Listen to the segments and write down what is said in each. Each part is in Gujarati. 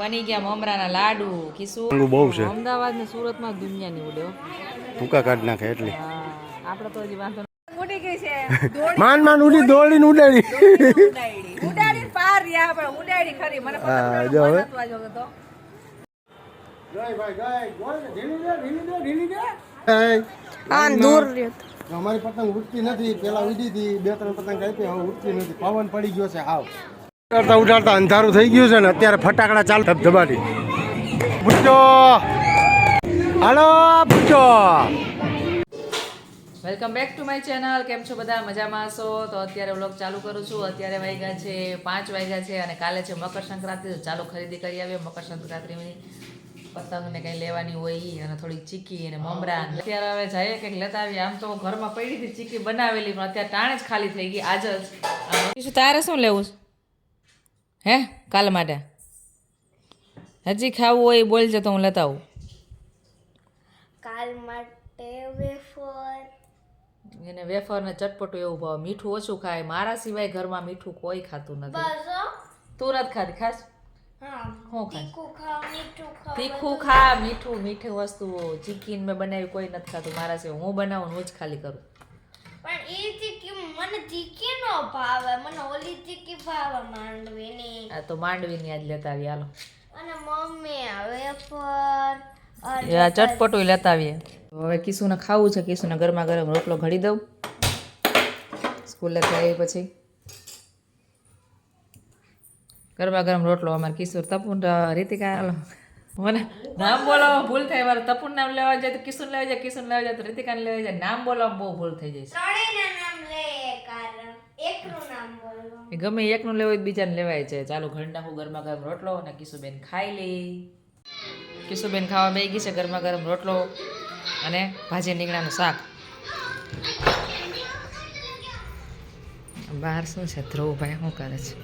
બની ગયા મમરાના લાડુ કિશુ બહુ છે. અમદાવાદ ને સુરતમાં દુનિયાની ઉડે હો. ભૂકા કાઢ નાખે એટલે. આપણે તો હજી વાંધો ઉડી ગઈ છે. માન માન ઉડી દોડીને ઉડાડી. ઉડાડી. પાર રહ્યા પણ ઉડાડી ખરી. મને હા, જો હવે. તો. અમારી પતંગ ઉડતી નથી. પેલા ઉડી હતી. બે ત્રણ પતંગ આપી હવે ઉડતી નથી. પવન પડી ગયો છે હાવ. ઉડાડતા ઉડાડતા અંધારું થઈ ગયું છે ને અત્યારે ફટાકડા ચાલ ધબધબાટી ભૂચો હાલો ભૂચો welcome back to my channel કેમ છો બધા? મજામાં હશો? તો અત્યારે વ્લોગ ચાલુ કરું છું. અત્યારે વાગ્યા છે પાંચ વાગ્યા છે અને કાલે છે મકર સંક્રાંતિ તો ચાલો ખરીદી કરી આવીએ મકર સંક્રાંતિની પતંગ ને કંઈ લેવાની હોય અને થોડી ચીકી અને મમરા. અત્યારે હવે જઈએ કંઈક લેતા આવીએ આમ તો ઘરમાં પડી હતી ચીકી બનાવેલી પણ અત્યારે ટાણે જ ખાલી થઈ ગઈ આજ જ. શું તારે શું લેવું છે? હે? કાલ માટે. હજી ખાવું હોય બોલજે તો હું લેતા આવું. કાલ માટે વેફર. એને વેફર ને ચટપટું એવું ભાવ. મીઠું ઓછું ખાય. મારા સિવાય ઘરમાં મીઠું કોઈ ખાતું નથી. તું નથી ખાતી? ખાસ? તીખું ખા મીઠું મીઠી વસ્તુઓ ચીકીન મેં બનાવી કોઈ નથી ખાતું. મારા સિવાય હું બનાવું ને હું જ ખાલી કરું. પણ એ મને નો ભાવે મને ઓલી ચીકી ભાવે માંડવીની આ તો માંડવીની આજ લેતા આવી હાલો. અને મમ્મી આ પર. આ ચટપટું લેતા આવીએ. હવે કિશુને ખાવું છે. કિશુને ગરમા ગરમ રોટલો ઘડી દઉં. સ્કૂલે આવી પછી ગરમા ગરમ રોટલો અમારે કિશોર તપુન રીતિકા હાલો. મને નામ બોલાવવા ભૂલ થાય. મારે તપુન નામ લેવા જાય તો કિશુન લેવા જાય કિશુન લેવા જાય તો રીતિકાને લેવા જાય. નામ બોલાવવા બહુ ભૂલ થઈ જાય છે ત્રણેયના નામ લે કારણ એકનું નામ બોલો એ ગમે એકનું લેવું હોય તો બીજાને લેવાય છે. ચાલો ઘર નાખું, ગરમા ગરમ રોટલો અને કિશુબેન ખાઈ લે. કિશુબેન ખાવા બે ગઈ છે, ગરમા ગરમ રોટલો અને ભાજી નીંગણાનું શાક. બહાર શું છે? ધ્રુવભાઈ શું કરે છે?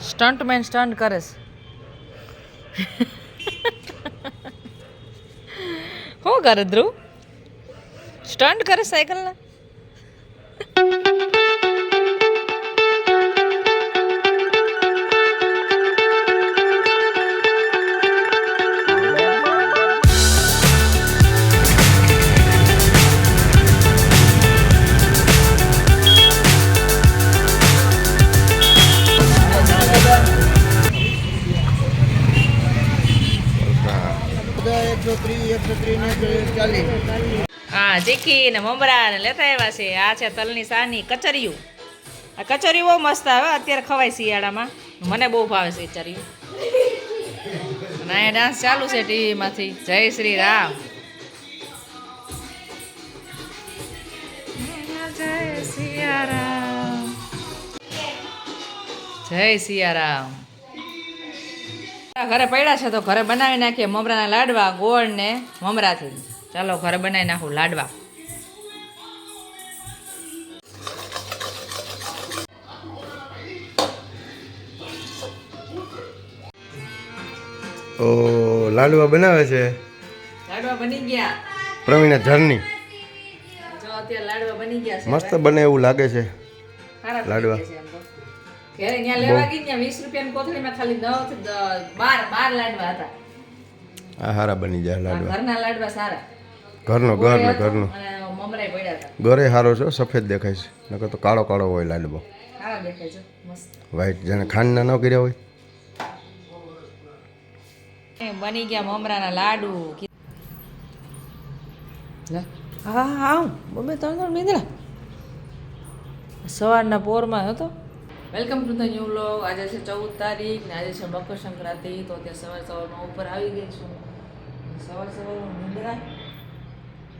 સ્ટન્ટમેન સ્ટન્ટ કરે છે. શું કરે ધ્રુવ? સ્ટન્ટ કરે સાયકલના? એકસો ત્રીસ એકસો ત્રીસ હા ચીકી ને મમરા ને લેતા આવ્યા છે. આ છે તલની સાની કચરિયું આ કચરિયું બહુ મસ્ત આવે, અત્યારે ખવાય શિયાળામાં. મને બહુ ભાવે છે કચરિયું ના ડાન્સ ચાલુ છે ટીવીમાંથી. જય શ્રી રામ. જય સિયારામ જય સિયારામ ઘરે પડ્યા છે તો ઘરે બનાવી નાખીએ મમરાના લાડવા ગોળ ને મમરાથી. ચાલો ઘરે બનાવી નાખું લાડવા. ઓ લાડવા બનાવે છે? લાડવા બની ગયા. પ્રવીણા ઝરની મસ્ત બને એવું લાગે છે. લાડવા. ઘરે ત્યાં લેવા ગઈ ત્યાં વીસ રૂપિયાની કોથળીમાં ખાલી નવ બાર બાર લાડવા હતા. આ હારા બની જાય લાડવા. ઘરના લાડવા સારા. ઘરનો ઘર ને ઘરનો. અને મમરાય પડ્યા હતા. ઘરે સારો છે સફેદ દેખાય છે. નકર તો કાળો કાળો હોય લાડબો દેખાય છે મસ્ત. વ્હાઈટ જેને ખાંડના ન કર્યા હોય. એ બની ગયા મમરાના લાડુ. લે હા હા બબે ત્રણ ત્રણ મીંદડા સવારના પોરમાં હતો. Welcome to the new vlog આજે છે ચૌદ તારીખ ને આજે છે મકર સંક્રાંતિ તો અત્યારે સવાર સવારમાં ઉપર આવી ગઈ છું. સવાર સવારમાં મીંદડા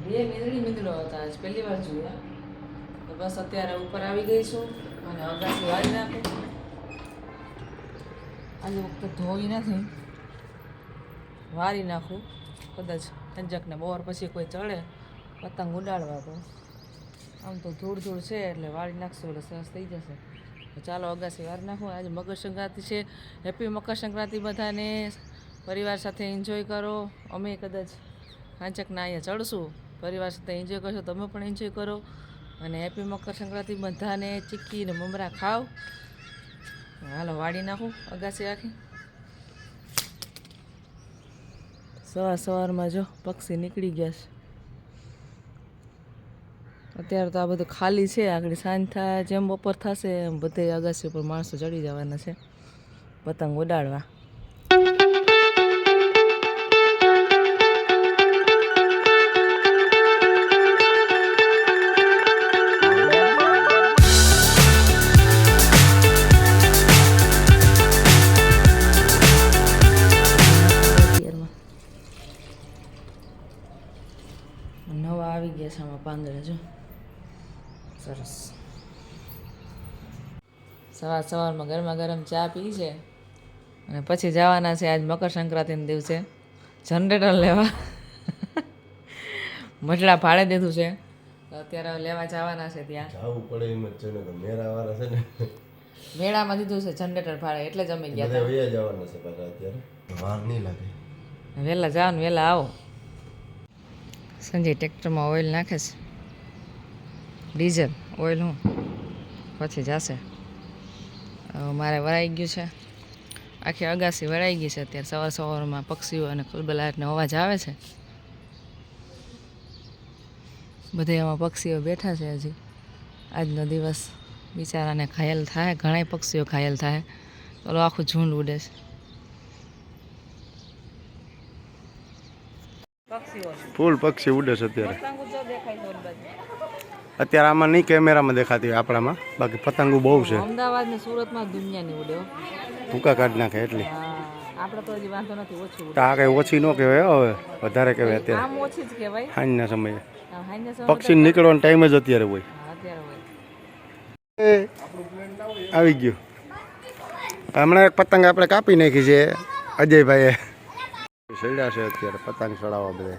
બે મીંદડી મીંદડો હતા. આજ પહેલી વાર જોયા તો બસ અત્યારે ઉપર આવી ગઈ છું અને અગાસી વાળી નાખું. આજે વખતે ધોઈ નથી. વારી નાખું. કદાચ અંજકને બોર પછી કોઈ ચડે, પતંગ ઉડાડવા તો. આમ તો ધૂળ ધૂળ છે એટલે વાળી નાખશું એટલે સરસ થઈ જશે. ચાલો અગાસી વારી નાખું. આજે મકર સંક્રાંતિ છે. હેપી મકર સંક્રાંતિ બધાને. પરિવાર સાથે એન્જોય કરો. અમે કદાચ પાંચકના અહીંયા ચડશું. પરિવાર સાથે એન્જોય કરશો, તમે પણ એન્જોય કરો. અને હેપી મકર સંક્રાંતિ બધાને ચીક્કી ને મમરા ખાઓ. હાલો, વાળી નાખું, અગાસી આખી સવાર સવારમાં જો પક્ષી નીકળી ગયા છે. અત્યારે તો આ બધું ખાલી છે, આગળ સાંજ થાય જેમ બપોર થશે એમ બધે અગાસી ઉપર માણસો ચડી જવાના છે. પતંગ ઉડાડવા. સરસ. સવાર સવારમાં ગરમા ગરમ ચા પી છે. અને પછી જવાના છે આજ મકર સંક્રાંતિના દિવસે. જનરેટર લેવા. મટલા ભાડે દીધું છે. અત્યારે લેવા જવાના છે ત્યાં. જવું પડે એમ જ છે ને મેરા વાળા છે ને. મેળામાં દીધું છે જનરેટર ભાડે એટલે જ અમે ગયા બધા વયા જવાના છે પાછા અત્યારે. વાર નહીં લાગે. હતા વહેલા જાઓ ને વહેલા આવો. સંજય ટ્રેક્ટરમાં ઓઇલ નાખે છે. ડીઝલ ઓઇલ હું પછી જશે. મારે વરાઈ ગયું છે. આખી અગાસી વરાઈ ગઈ છે અત્યારે સવાર સવારમાં પક્ષીઓ અને ખુલબલાટનો અવાજ આવે છે. બધે એમાં પક્ષીઓ બેઠા છે હજી. આજનો દિવસ બિચારાને ઘાયલ થાય ઘણાય પક્ષીઓ ઘાયલ થાય. ઓલો આખું ઝુંડ ઉડે છે. પક્ષીઓ. ફૂલ પક્ષી ઉડે છે અત્યારે. અત્યારે આમાં નહીં કેમેરામાં દેખાતી હોય આપણામાં. બાકી પતંગો બહુ છે. અમદાવાદ ને સુરતમાં દુનિયાની ઉડે. ટૂંકા કાઢી નાખે એટલી. આપણે તો હજી વાંધો નથી ઓછી ઉડે. આ કઈ ઓછી ન કહેવાય હવે વધારે કહેવાય અત્યારે. આમ ઓછી જ કહેવાય. સાંજના સમયે. પક્ષી નીકળવાનો ટાઈમ જ અત્યારે હોય. આવી ગયું. હમણાં એક પતંગ આપણે કાપી નાખી છે અજયભાઈએ. સડ્યા છે અત્યારે પતંગ ચડાવવા બધા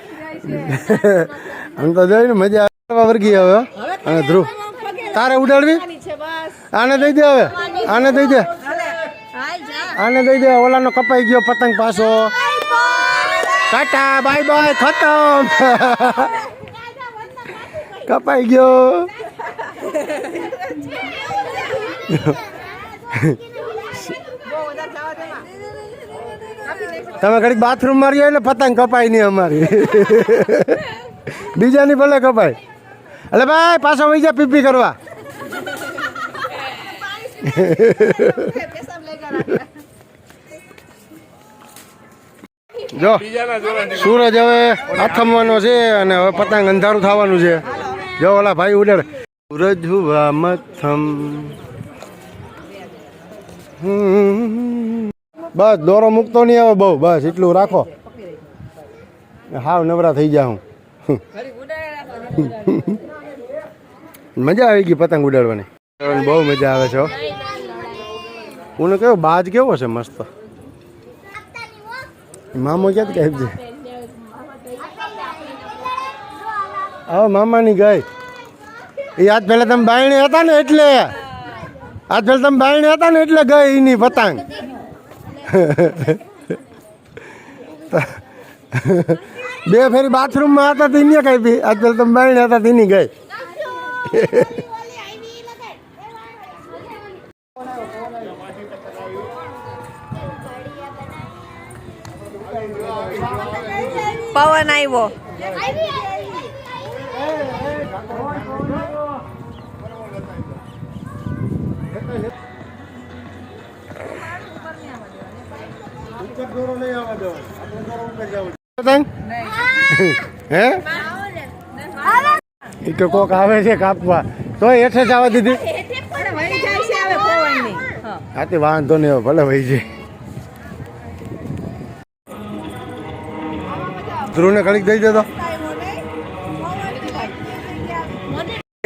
આમ તો જોઈને મજા આવે વર્ગી હવે. અને ધ્રુવ, તારે ઉડાડવી? આને દઈ દે હવે, આને દઈ દે. આને દઈ દે, ઓલાનો કપાઈ ગયો પતંગ પાછો. ટાટા, બાય બાય, ખતમ. કપાઈ ગયો. તમે ઘડીક બાથરૂમ મારી ને પતંગ કપાય નહીં અમારી. બીજાની ભલે કપાય. એટલે ભાઈ, પાછો વહી જા પીપી કરવા. જો, સૂરજ હવે આથમવાનો છે અને હવે પતંગ અંધારું થવાનું છે. જો, ઓલા ભાઈ ઉડેડ. સૂરજ હુવા મથમ. હમ. બસ, દોરો મૂકતો નહીં આવે બહુ. બસ, એટલું રાખો. હાવ નવરા થઈ જા હું મજા આવી ગઈ પતંગ ઉડાડવાની. બહુ મજા આવે છે. હું. કેવો, બાજ કેવો છે મસ્ત? મામો ક્યાં કહે છે હવે મામાની ગઈ એ આજ પહેલાં તમે બાયણે હતા ને એટલે. આજ પહેલાં તમે બાયણે હતા ને એટલે ગઈ એની પતંગ. બે ફેરી બાથરૂમમાં હતા તો એને કઈ બી. આજકાલ તમે બાયણે હતા તેની ગઈ. પવન આવ્યો. હે એ તો કોક આવે છે કાપવા. તો હેઠે જ આવવા દીધી. છે વાંધો નહીં ભલે ભાઈ જાય. ધ્રુવને ઘડીક દઈ દેતો.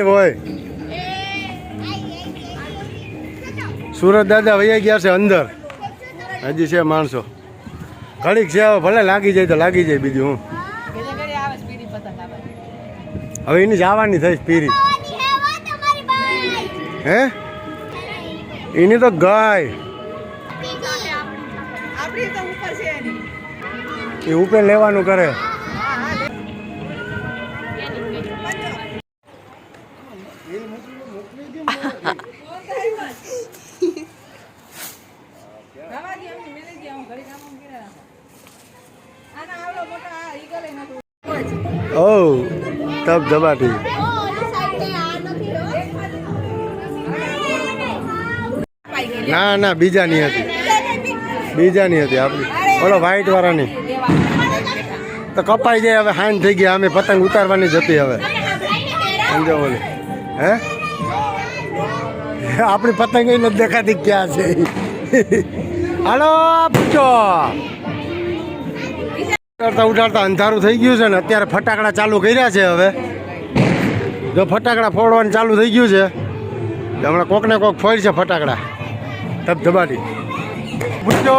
હોય સુરત દાદા વૈયા ગયા છે અંદર. હજી છે માણસો. ઘડીક છે ભલે લાગી જાય તો લાગી જાય બીજું હું. હવે એની જવાની થઈ પીરી હે? એની તો ગાય. એ ઉપર લેવાનું કરે રવા દે એમને મેલે દે હું ઘડી કામ કરી રાખો આના આવડો મોટો આ ઈગલે નથી ઓ તબ ધબાટી ના ના, બીજાની હતી. બીજાની હતી આપણી. ઓલો વ્હાઈટ વાળાની. તો કપાઈ જાય હવે હાન થઈ ગયા અમે પતંગ ઉતારવાની જ હતી હવે. સમજો બોલે. હે? આપણી પતંગ નથી દેખાતી ક્યાં છે. હાલો, પૂછો. ઉડાડતા ઉડાડતા અંધારું થઈ ગયું છે ને અત્યારે ફટાકડા ચાલુ કર્યા છે હવે. જો ફટાકડા ફોડવાનું ચાલુ થઈ ગયું છે હમણાં કોક ને કોક ફોડ છે ફટાકડા ધબધબાટી પૂછો